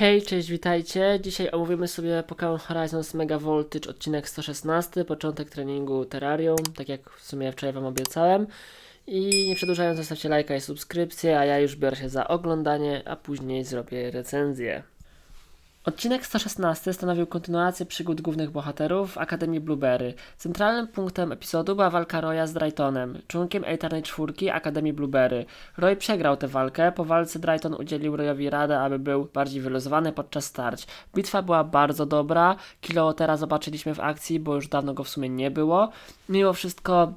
Hej, cześć, witajcie. Dzisiaj omówimy sobie Pokémon Horizons Mega Voltage odcinek 116, początek treningu Terrarium, tak jak w sumie wczoraj Wam obiecałem. I nie przedłużając, zostawcie lajka i subskrypcję, a ja już biorę się za oglądanie, a później zrobię recenzję. Odcinek 116 stanowił kontynuację przygód głównych bohaterów w Akademii Blueberry. Centralnym punktem epizodu była walka Roya z Draytonem, członkiem elitarnej czwórki Akademii Blueberry. Roy przegrał tę walkę, po walce Drayton udzielił Royowi radę, aby był bardziej wyluzowany podczas starć. Bitwa była bardzo dobra, Kilootera zobaczyliśmy w akcji, bo już dawno go w sumie nie było. Mimo wszystko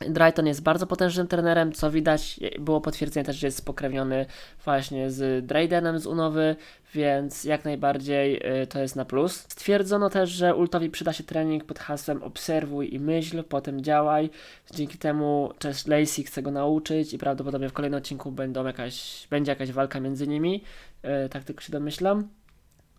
Drayton jest bardzo potężnym trenerem, co widać, było potwierdzenie też, że jest spokrewniony właśnie z Draydenem z Unowy, więc jak najbardziej y, to jest na plus. Stwierdzono też, że Ultowi przyda się trening pod hasłem obserwuj i myśl, potem działaj. Dzięki temu też Lacey chce go nauczyć i prawdopodobnie w kolejnym odcinku będą jakaś, będzie jakaś walka między nimi, y, tak tylko się domyślam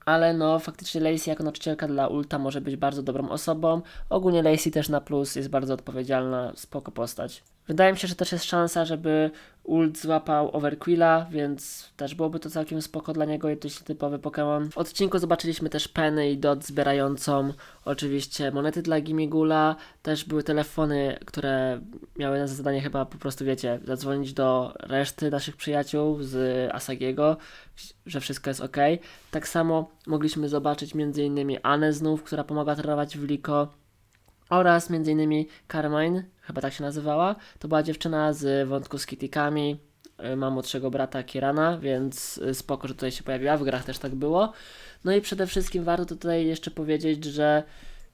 ale no faktycznie Lacey jako nauczycielka dla Ulta może być bardzo dobrą osobą. Ogólnie Lacey też na plus jest bardzo odpowiedzialna, spoko postać. Wydaje mi się, że też jest szansa, żeby Ult złapał Overquilla, więc też byłoby to całkiem spoko dla niego i dość typowy Pokémon. W odcinku zobaczyliśmy też Penny i Dot zbierającą oczywiście monety dla Gimigula. Też były telefony, które miały na zadanie chyba po prostu, wiecie, zadzwonić do reszty naszych przyjaciół z Asagiego, że wszystko jest ok. Tak samo mogliśmy zobaczyć m.in. Anę znów, która pomaga trenować w Liko oraz m.in. Carmine, chyba tak się nazywała. To była dziewczyna z wątku z Kitikami. Y, ma młodszego brata Kirana, więc y, spoko, że tutaj się pojawiła. W grach też tak było. No i przede wszystkim warto tutaj jeszcze powiedzieć, że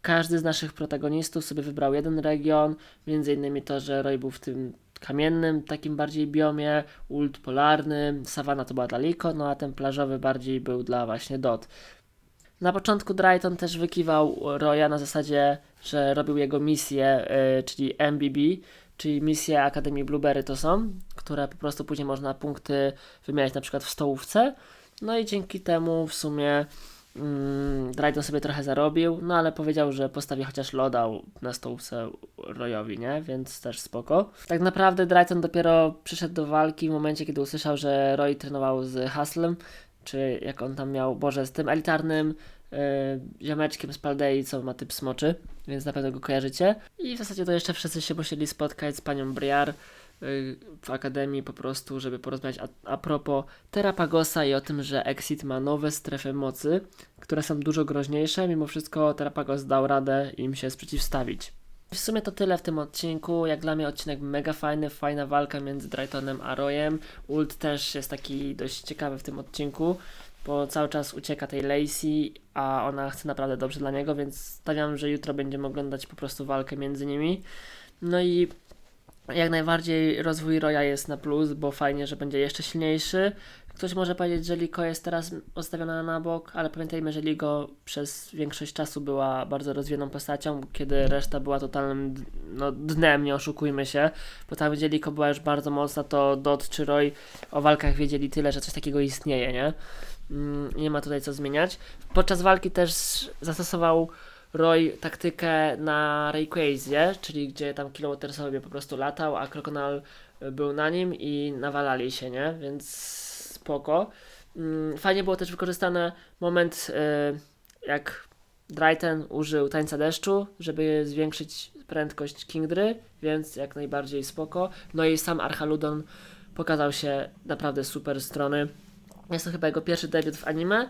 każdy z naszych protagonistów sobie wybrał jeden region. Między innymi to, że Roy był w tym kamiennym, takim bardziej biomie, ult polarnym, sawana to była dla Liko, no a ten plażowy bardziej był dla właśnie Dot. Na początku Drayton też wykiwał Roya na zasadzie, że robił jego misję, yy, czyli MBB, czyli misje Akademii Blueberry to są, które po prostu później można punkty wymieniać na przykład w stołówce. No i dzięki temu w sumie mm, Drayton sobie trochę zarobił, no ale powiedział, że postawi chociaż loda na stołówce Royowi, nie? Więc też spoko. Tak naprawdę Drayton dopiero przyszedł do walki w momencie, kiedy usłyszał, że Roy trenował z Haslem, czy jak on tam miał, Boże, z tym elitarnym yy, ziomeczkiem z Paldei, co ma typ smoczy, więc na pewno go kojarzycie. I w zasadzie to jeszcze wszyscy się musieli spotkać z panią Briar yy, w akademii po prostu, żeby porozmawiać a, a propos Terapagosa i o tym, że Exit ma nowe strefy mocy, które są dużo groźniejsze. Mimo wszystko Terapagos dał radę im się sprzeciwstawić. W sumie to tyle w tym odcinku. Jak dla mnie odcinek mega fajny, fajna walka między Draytonem a Royem. Ult też jest taki dość ciekawy w tym odcinku, bo cały czas ucieka tej Lacey, a ona chce naprawdę dobrze dla niego, więc stawiam, że jutro będziemy oglądać po prostu walkę między nimi. No i jak najbardziej rozwój Roya jest na plus, bo fajnie, że będzie jeszcze silniejszy. Ktoś może powiedzieć, że Liko jest teraz odstawiona na bok, ale pamiętajmy, że Ligo przez większość czasu była bardzo rozwiniętą postacią, kiedy reszta była totalnym no, dnem, nie oszukujmy się, bo tam gdzie Liko była już bardzo mocna, to Dot czy Roy o walkach wiedzieli tyle, że coś takiego istnieje, nie? Mm, nie ma tutaj co zmieniać. Podczas walki też zastosował Roy taktykę na Rayquazie, czyli gdzie tam Kilowatt sobie po prostu latał, a Crocodile był na nim i nawalali się, nie? Więc spoko. Mm, fajnie było też wykorzystany moment, y, jak Drayton użył tańca deszczu, żeby zwiększyć prędkość Kingdry, więc jak najbardziej spoko. No i sam Archaludon pokazał się naprawdę super strony. Jest to chyba jego pierwszy debiut w anime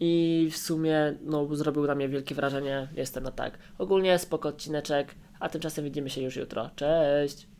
i w sumie no, zrobił na mnie wielkie wrażenie. Jestem na tak. Ogólnie spoko odcineczek, a tymczasem widzimy się już jutro. Cześć!